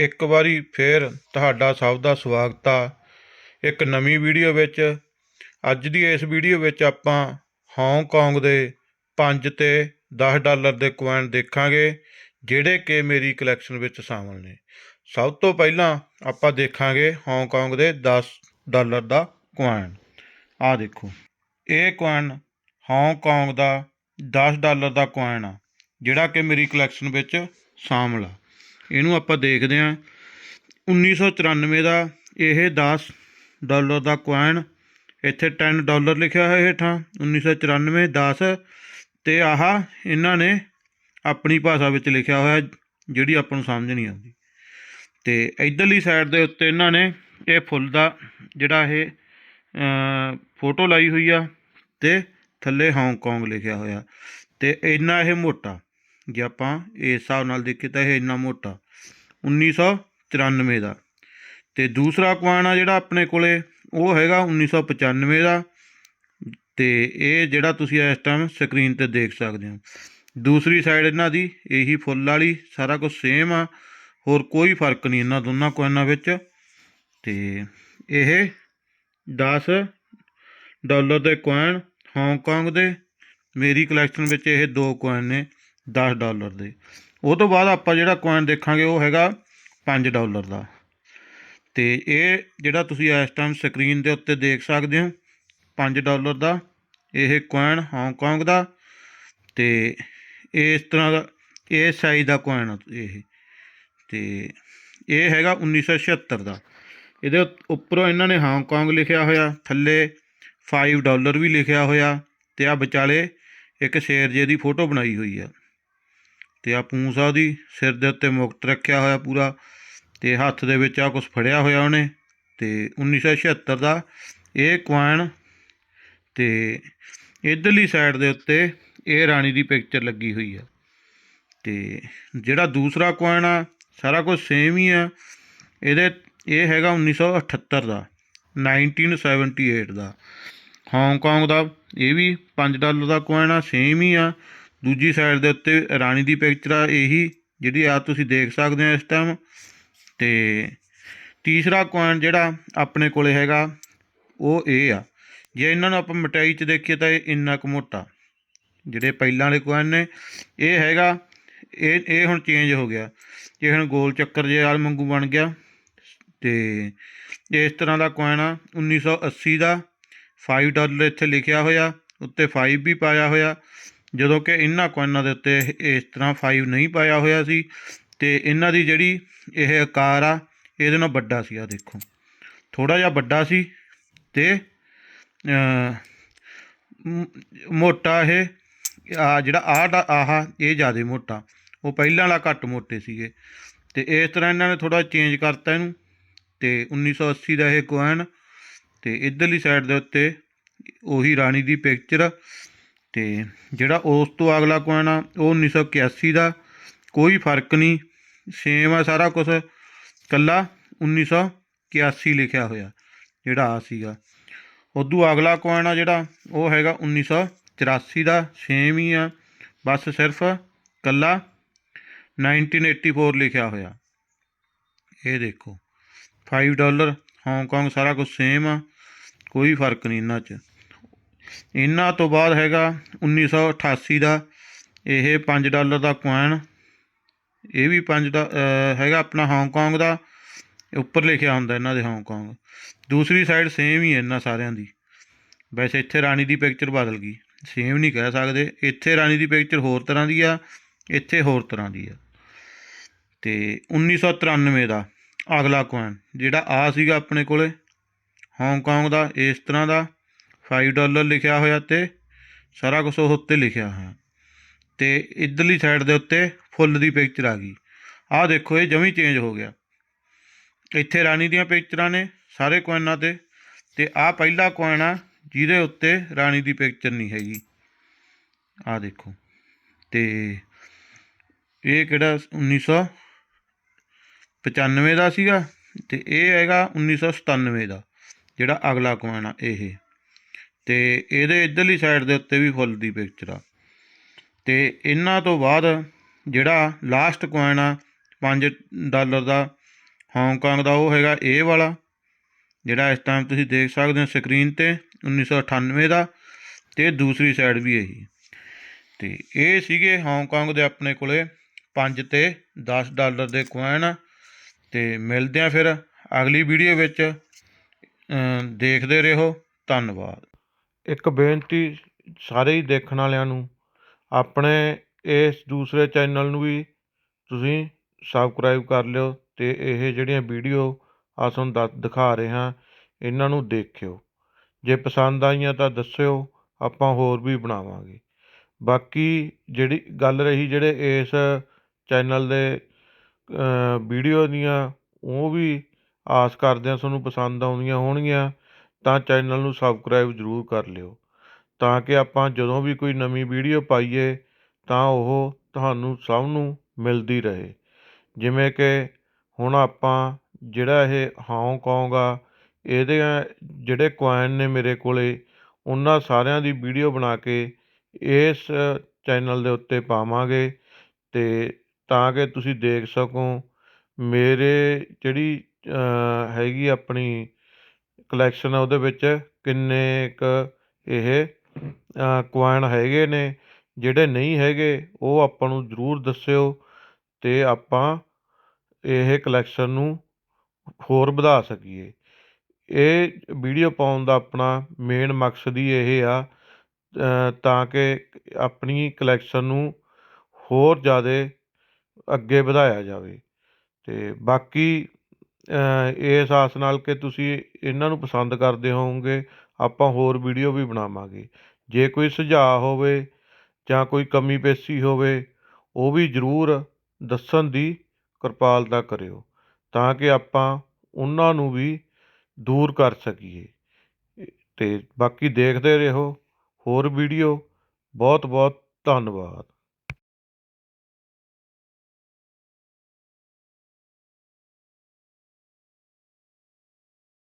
ਇੱਕ ਵਾਰੀ ਫੇਰ ਤੁਹਾਡਾ ਸਭ ਦਾ ਸਵਾਗਤ ਆ। ਇੱਕ ਨਵੀਂ ਵੀਡੀਓ ਵਿੱਚ, ਅੱਜ ਦੀ ਇਸ ਵੀਡੀਓ ਵਿੱਚ ਆਪਾਂ ਹਾਂਗਕਾਂਗ ਦੇ 5 ਤੇ 10 ਡਾਲਰ ਦੇ ਕੁਆਇਨ ਦੇਖਾਂਗੇ, ਜਿਹੜੇ ਕਿ ਮੇਰੀ ਕਲੈਕਸ਼ਨ ਵਿੱਚ ਸ਼ਾਮਲ ਨੇ। ਸਭ ਤੋਂ ਪਹਿਲਾਂ ਆਪਾਂ ਦੇਖਾਂਗੇ ਹਾਂਗਕਾਂਗ ਦੇ 10 ਡਾਲਰ ਦਾ ਕੁਆਇਨ ਆ ਦੇਖੋ, ਇਹ ਕੁਆਇਨ ਹਾਂਗਕਾਂਗ ਦਾ 10 ਡਾਲਰ ਦਾ ਕੁਆਇਨ ਆ, ਜਿਹੜਾ ਕਿ ਮੇਰੀ ਕਲੈਕਸ਼ਨ ਵਿੱਚ ਸ਼ਾਮਲ ਆ। ਇਹਨੂੰ ਆਪਾਂ ਦੇਖਦੇ ਹਾਂ। 1994 ਦਾ ਇਹ 10 ਡਾਲਰ ਦਾ ਕੁਆਇਨ ਇੱਥੇ 10 ਡਾਲਰ ਲਿਖਿਆ ਹੋਇਆ ਹੇਠਾਂ। 1994 10 ਤੇ ਆਹ ਇਹਨਾਂ ਨੇ ਆਪਣੀ ਭਾਸ਼ਾ ਵਿੱਚ ਲਿਖਿਆ ਹੋਇਆ, ਜਿਹੜੀ ਆਪਾਂ ਨੂੰ ਸਮਝ ਨਹੀਂ ਆਉਂਦੀ। ਤੇ ਇਧਰਲੀ ਸਾਈਡ ਦੇ ਉੱਤੇ ਇਹਨਾਂ ਨੇ ਇਹ ਫੁੱਲ ਦਾ ਜਿਹੜਾ ਇਹ ਫੋਟੋ ਲਾਈ ਹੋਈ ਆ ਤੇ ਥੱਲੇ ਹਾਂਗਕਾਂਗ ਲਿਖਿਆ ਹੋਇਆ। ਤੇ ਇੰਨਾ ਇਹ ਮੋਟਾ, ਜੇ ਆਪਾਂ ਇਸ ਹਿਸਾਬ ਨਾਲ ਦੇਖੀਏ ਤਾਂ ਇਹ ਇੰਨਾ ਮੋਟਾ। 1994 ਦਾ। ਤੇ ਦੂਸਰਾ ਕੁਆਨ ਆ ਜਿਹੜਾ ਆਪਣੇ ਕੋਲੇ, ਉਹ ਹੈਗਾ 1995 ਦਾ। ਤੇ ਇਹ ਜਿਹੜਾ ਤੁਸੀਂ ਇਸ ਟਾਈਮ ਸਕਰੀਨ ਤੇ ਦੇਖ ਸਕਦੇ ਹੋ। ਦੂਸਰੀ ਸਾਈਡ ਇਹਨਾਂ ਦੀ, ਇਹੀ ਫੁੱਲ ਵਾਲੀ, ਸਾਰਾ ਕੁਝ ਸੇਮ ਆ। ਹੋਰ ਕੋਈ ਫ਼ਰਕ ਨਹੀਂ ਇਹਨਾਂ ਦੋਨਾਂ ਕੁਆਨਾਂ ਵਿੱਚ। ਤੇ ਇਹ 10 ਡਾਲਰ ਦੇ ਕੁਆਨ ਹਾਂਗਕਾਂਗ ਦੇ। ਮੇਰੀ ਕਲੈਕਸ਼ਨ ਵਿੱਚ ਇਹ ਦੋ ਕੁਆਨ ਨੇ 10 ਡਾਲਰ ਦੇ। ਉਹ ਤੋਂ ਬਾਅਦ ਆਪਾਂ ਜਿਹੜਾ ਕੁਆਇਨ ਦੇਖਾਂਗੇ ਉਹ ਹੈਗਾ 5 ਡਾਲਰ ਦਾ। ਤੇ ਇਹ ਜਿਹੜਾ ਤੁਸੀਂ ਇਸ ਟਾਈਮ ਸਕਰੀਨ ਦੇ ਉੱਤੇ ਦੇਖ ਸਕਦੇ ਹੋ 5 ਡਾਲਰ ਦਾ, ਇਹ ਕੁਆਇਨ ਹਾਂਗਕਾਂਗ ਦਾ ਤੇ ਇਸ ਤਰ੍ਹਾਂ ਦਾ, ਇਹ ਸਾਈਜ਼ ਦਾ ਕੁਆਇਨ ਇਹ। ਤੇ ਇਹ ਹੈਗਾ 1976 ਦਾ। ਇਹਦੇ ਉੱਪਰੋਂ ਇਹਨਾਂ ਨੇ ਹਾਂਗਕਾਂਗ ਲਿਖਿਆ ਹੋਇਆ, ਥੱਲੇ 5 ਡਾਲਰ ਵੀ ਲਿਖਿਆ ਹੋਇਆ ਤੇ ਆ ਵਿਚਾਲੇ ਇੱਕ ਸ਼ੇਰ ਜੇ ਦੀ ਫੋਟੋ ਬਣਾਈ ਹੋਈ ਆ। ਤੇ ਆ ਪੂੰਸਾ ਉਹਦੀ ਸਿਰ ਦੇ ਉੱਤੇ ਮੁਕਟ ਰੱਖਿਆ ਹੋਇਆ ਪੂਰਾ ਤੇ ਹੱਥ ਦੇ ਵਿੱਚ ਆ ਕੁਝ ਫੜਿਆ ਹੋਇਆ ਉਹਨੇ ਤੇ 1976 ਦਾ ਇਹ ਕੁਆਇਨ ਤੇ ਇਧਰਲੀ ਸਾਈਡ ਦੇ ਉੱਤੇ ਇਹ ਰਾਣੀ ਦੀ ਪਿਕਚਰ ਲੱਗੀ ਹੋਈ ਆ। ਤੇ ਜਿਹੜਾ ਦੂਸਰਾ ਕੁਆਇਨ ਆ, ਸਾਰਾ ਕੁਝ ਸੇਮ ਹੀ ਆ। ਇਹਦੇ, ਇਹ ਹੈਗਾ 1978 ਦਾ 1978 ਦਾ। ਹਾਂਗਕਾਂਗ ਦਾ ਇਹ ਵੀ 5 ਡਾਲਰ ਦਾ ਕੁਆਇਨ ਆ ਸੇਮ ਹੀ ਆ। ਦੂਜੀ ਸਾਈਡ ਦੇ ਉੱਤੇ ਰਾਣੀ ਦੀ ਪਿਕਚਰ ਆ, ਇਹੀ ਜਿਹੜੀ ਆ ਤੁਸੀਂ ਦੇਖ ਸਕਦੇ ਹੋ ਇਸ ਟਾਈਮ ਤੇ ਤੀਸਰਾ ਕੁਆਇਨ ਜਿਹੜਾ ਆਪਣੇ ਕੋਲੇ ਹੈਗਾ, ਉਹ ਇਹ ਆ। ਜੇ ਇਹਨਾਂ ਨੂੰ ਆਪਾਂ ਮਟਾਈ 'ਚ ਦੇਖੀਏ ਤਾਂ ਇਹ ਇੰਨਾ ਕੁ ਮੋਟਾ। ਜਿਹੜੇ ਪਹਿਲਾਂ ਵਾਲੇ ਕੁਆਇਨ ਨੇ, ਇਹ ਹੈਗਾ, ਇਹ ਇਹ ਹੁਣ ਚੇਂਜ ਹੋ ਗਿਆ। ਇਹ ਹੁਣ ਗੋਲ ਚੱਕਰ ਜੇ ਆਲ ਵਾਂਗੂ ਬਣ ਗਿਆ, ਤੇ ਇਸ ਤਰ੍ਹਾਂ ਦਾ ਕੁਆਇਨ ਆ 1980 ਦਾ। 5 ਡਾਲਰ ਇੱਥੇ ਲਿਖਿਆ ਹੋਇਆ, ਉੱਤੇ 5 ਵੀ ਪਾਇਆ ਹੋਇਆ। ਜਦੋਂ ਕਿ ਇਹਨਾਂ ਕੁਆਇਨਾਂ ਦੇ ਉੱਤੇ ਇਸ ਤਰ੍ਹਾਂ 5 ਨਹੀਂ ਪਾਇਆ ਹੋਇਆ ਸੀ ਤੇ ਇਹਨਾਂ ਦੀ ਜਿਹੜੀ ਇਹ ਆਕਾਰ ਆ, ਇਹਦੇ ਨਾਲ ਵੱਡਾ ਸੀ ਆ ਦੇਖੋ। ਥੋੜਾ ਜਿਹਾ ਵੱਡਾ ਸੀ ਤੇ ਮੋਟਾ ਇਹ, ਆ ਜਿਹੜਾ ਆਹ ਦਾ ਆਹ, ਇਹ ਜ਼ਿਆਦਾ ਮੋਟਾ। ਉਹ ਪਹਿਲਾਂ ਵਾਲਾ ਘੱਟ ਮੋਟੇ ਸੀਗੇ। ਤੇ ਇਸ ਤਰ੍ਹਾਂ ਇਹਨਾਂ ਨੇ ਥੋੜਾ ਚੇਂਜ ਕਰਤਾ ਇਹਨੂੰ। ਤੇ 1980 ਦਾ ਇਹ ਕੁਆਇਨ ਤੇ ਇਧਰਲੀ ਸਾਈਡ ਦੇ ਉੱਤੇ ਉਹੀ ਰਾਣੀ ਦੀ ਪਿਕਚਰ ਅਤੇ ਜਿਹੜਾ ਉਸ ਤੋਂ ਅਗਲਾ ਕੁਆਇਨ ਆ, ਉਹ 1981 ਦਾ, ਕੋਈ ਫ਼ਰਕ ਨਹੀਂ ਸੇਮ ਆ ਸਾਰਾ ਕੁਝ ਕੱਲਾ 1981 ਲਿਖਿਆ ਹੋਇਆ, ਜਿਹੜਾ ਆ ਸੀਗਾ। ਉਦੋਂ ਅਗਲਾ ਕੁਆਇਨ ਆ ਜਿਹੜਾ, ਉਹ ਹੈਗਾ 1984 ਦਾ ਸੇਮ ਹੀ ਆ। ਬਸ ਸਿਰਫ ਕੱਲਾ 1984 ਲਿਖਿਆ ਹੋਇਆ। ਇਹ ਦੇਖੋ 5 ਡਾਲਰ ਹਾਂਗਕਾਂਗ ਸਾਰਾ ਕੁਝ ਸੇਮ ਆ, ਕੋਈ ਫ਼ਰਕ ਨਹੀਂ ਇਹਨਾਂ 'ਚ। ਇਹਨਾਂ ਤੋਂ ਬਾਅਦ ਹੈਗਾ 1988 ਦਾ, ਇਹ 5 ਡਾਲਰ ਦਾ ਕੁਆਇਨ ਇਹ ਵੀ 5 ਦਾ ਹੈਗਾ ਆਪਣਾ ਹਾਂਗਕਾਂਗ ਦਾ, ਉੱਪਰ ਲਿਖਿਆ ਹੁੰਦਾ ਇਹਨਾਂ ਦੇ ਹਾਂਗਕਾਂਗ ਦੂਸਰੀ ਸਾਈਡ ਸੇਮ ਹੀ ਹੈ ਇਹਨਾਂ ਸਾਰਿਆਂ ਦੀ। ਵੈਸੇ ਇੱਥੇ ਰਾਣੀ ਦੀ ਪਿਕਚਰ ਬਦਲ ਗਈ। ਸੇਮ ਨਹੀਂ ਕਹਿ ਸਕਦੇ। ਇੱਥੇ ਰਾਣੀ ਦੀ ਪਿਕਚਰ ਹੋਰ ਤਰ੍ਹਾਂ ਦੀ ਆ, ਇੱਥੇ ਹੋਰ ਤਰ੍ਹਾਂ ਦੀ ਆ। ਤੇ 1993 ਦਾ ਅਗਲਾ ਕੁਆਇਨ ਜਿਹੜਾ ਆ ਸੀਗਾ ਆਪਣੇ ਕੋਲੇ ਹਾਂਗਕਾਂਗ ਦਾ, ਇਸ ਤਰ੍ਹਾਂ ਦਾ। 5 ਡਾਲਰ ਲਿਖਿਆ ਹੋਇਆ ਤੇ ਸਾਰਾ ਕੁਝ ਉਹ ਉੱਤੇ ਲਿਖਿਆ ਹੋਇਆ। ਤੇ ਇਧਰਲੀ ਸਾਈਡ ਦੇ ਉੱਤੇ ਫੁੱਲ ਦੀ ਪਿਕਚਰ ਆ ਗਈ। ਆਹ ਦੇਖੋ, ਇਹ ਜਮੀ ਚੇਂਜ ਹੋ ਗਿਆ। ਇੱਥੇ ਰਾਣੀ ਦੀਆਂ ਪਿਕਚਰਾਂ ਨੇ ਸਾਰੇ ਕੁਆਇਨਾਂ ਤੇ। ਤੇ ਆਹ ਪਹਿਲਾ ਕੁਆਇਨ ਆ, ਜਿਹਦੇ ਉੱਤੇ ਰਾਣੀ ਦੀ ਪਿਕਚਰ ਨਹੀਂ ਹੈਗੀ। ਆਹ ਦੇਖੋ। ਤੇ ਇਹ ਕਿਹੜਾ 1995 ਦਾ ਸੀਗਾ। ਤੇ ਇਹ ਹੈਗਾ 1997 ਦਾ, ਜਿਹੜਾ ਅਗਲਾ ਕੁਆਇਨ ਆ, ਇਹ। ਤੇ ਇਹਦੇ ਇਧਰਲੀ ਸਾਈਡ ਦੇ ਉੱਤੇ ਵੀ ਫੁੱਲ ਦੀ ਪਿਕਚਰ ਆ। ਤੇ ਇਹਨਾਂ ਤੋਂ ਬਾਅਦ ਜਿਹੜਾ ਲਾਸਟ ਕੁਆਇਨ ਆ 5 ਡਾਲਰ ਦਾ ਹਾਂਗਕਾਂਗ ਦਾ ਉਹ ਹੈਗਾ ਇਹ ਵਾਲਾ, ਜਿਹੜਾ ਇਸ ਟਾਈਮ ਤੁਸੀਂ ਦੇਖ ਸਕਦੇ ਹੋ ਸਕਰੀਨ ਤੇ 1998 ਦਾ, ਤੇ ਦੂਸਰੀ ਸਾਈਡ ਵੀ ਇਹੀ। ਤੇ ਇਹ ਸੀਗੇ ਹਾਂਗਕਾਂਗ ਦੇ ਆਪਣੇ ਕੋਲੇ 5 ਤੇ 10 ਡਾਲਰ ਦੇ ਕੋਇਨ ਤੇ ਮਿਲਦੇ ਆ ਫਿਰ ਅਗਲੀ ਵੀਡੀਓ ਵਿੱਚ। ਦੇਖਦੇ ਰਹੋ। ਧੰਨਵਾਦ। ਇੱਕ ਬੇਨਤੀ ਸਾਰੇ ਹੀ ਦੇਖਣ ਵਾਲਿਆਂ ਨੂੰ, ਆਪਣੇ ਇਸ ਦੂਸਰੇ ਚੈਨਲ ਨੂੰ ਵੀ ਤੁਸੀਂ ਸਬਸਕ੍ਰਾਈਬ ਕਰ ਲਿਓ ਅਤੇ ਇਹ ਜਿਹੜੀਆਂ ਵੀਡੀਓ ਆ ਤੁਹਾਨੂੰ ਦੱਸ, ਦਿਖਾ ਰਹੇ ਹਾਂ, ਇਹਨਾਂ ਨੂੰ ਦੇਖਿਓ। ਜੇ ਪਸੰਦ ਆਈਆਂ ਤਾਂ ਦੱਸਿਓ, ਆਪਾਂ ਹੋਰ ਵੀ ਬਣਾਵਾਂਗੇ। ਬਾਕੀ ਜਿਹੜੀ ਗੱਲ ਰਹੀ ਜਿਹੜੇ ਇਸ ਚੈਨਲ ਦੇ ਵੀਡੀਓ ਦੀਆਂ, ਉਹ ਵੀ ਆਸ ਕਰਦੇ ਹਾਂ ਤੁਹਾਨੂੰ ਪਸੰਦ ਆਉਂਦੀਆਂ ਹੋਣਗੀਆਂ। ਤਾਂ ਚੈਨਲ ਨੂੰ ਸਬਸਕ੍ਰਾਈਬ ਜ਼ਰੂਰ ਕਰ ਲਿਓ। ਤਾਂ ਕਿ ਆਪਾਂ ਜਦੋਂ ਵੀ ਕੋਈ ਨਵੀਂ ਵੀਡੀਓ ਪਾਈਏ, ਤਾਂ ਉਹ ਤੁਹਾਨੂੰ ਸਭ ਨੂੰ ਮਿਲਦੀ ਰਹੇ। ਜਿਵੇਂ ਕਿ ਹੁਣ ਆਪਾਂ ਜਿਹੜਾ ਇਹ ਹਾਂਗਕਾਂਗ ਆ, ਇਹਦੇ ਜਿਹੜੇ ਕੁਆਇਨ ਨੇ ਮੇਰੇ ਕੋਲੇ, ਉਹਨਾਂ ਸਾਰਿਆਂ ਦੀ ਵੀਡੀਓ ਬਣਾ ਕੇ ਇਸ ਚੈਨਲ ਦੇ ਉੱਤੇ ਪਾਵਾਂਗੇ। ਅਤੇ ਤਾਂ ਕਿ ਤੁਸੀਂ ਦੇਖ ਸਕੋ, ਮੇਰੇ ਜਿਹੜੀ ਹੈਗੀ ਆਪਣੀ ਕਲੈਕਸ਼ਨ ਉਹਦੇ ਵਿੱਚ ਕਿੰਨੇ ਕੁ ਇਹ ਕੁਆਇਨ ਹੈਗੇ ਨੇ, ਜਿਹੜੇ ਨਹੀਂ ਹੈਗੇ, ਉਹ ਆਪਾਂ ਨੂੰ ਜ਼ਰੂਰ ਦੱਸਿਓ ਅਤੇ ਆਪਾਂ ਇਹ ਕਲੈਕਸ਼ਨ ਨੂੰ ਹੋਰ ਵਧਾ ਸਕੀਏ। ਇਹ ਵੀਡੀਓ ਪਾਉਣ ਦਾ ਆਪਣਾ ਮੇਨ ਮਕਸਦ ਹੀ ਇਹ ਆ ਤਾਂ ਕਿ ਆਪਣੀ ਕਲੈਕਸ਼ਨ ਨੂੰ ਹੋਰ ਜ਼ਿਆਦਾ ਅੱਗੇ ਵਧਾਇਆ ਜਾਵੇ। ਅਤੇ ਬਾਕੀ ਇਹ ਆਸ ਨਾਲ ਕਿ ਤੁਸੀਂ ਇਹਨਾਂ ਨੂੰ ਪਸੰਦ ਕਰਦੇ ਹੋਵੋਗੇ, ਆਪਾਂ ਹੋਰ ਵੀਡੀਓ ਵੀ ਬਣਾਵਾਂਗੇ। ਜੇ ਕੋਈ ਸੁਝਾਅ ਹੋਵੇ ਜਾਂ ਕੋਈ ਕਮੀ ਪੇਸ਼ੀ ਹੋਵੇ, ਉਹ ਵੀ ਜ਼ਰੂਰ ਦੱਸਣ ਦੀ ਕਿਰਪਾਲਤਾ ਕਰਿਓ, ਤਾਂ ਕਿ ਆਪਾਂ ਉਹਨਾਂ ਨੂੰ ਵੀ ਦੂਰ ਕਰ ਸਕੀਏ। ਅਤੇ ਬਾਕੀ ਦੇਖਦੇ ਰਹੋ, ਹੋਰ ਵੀਡੀਓ। ਬਹੁਤ ਬਹੁਤ ਧੰਨਵਾਦ।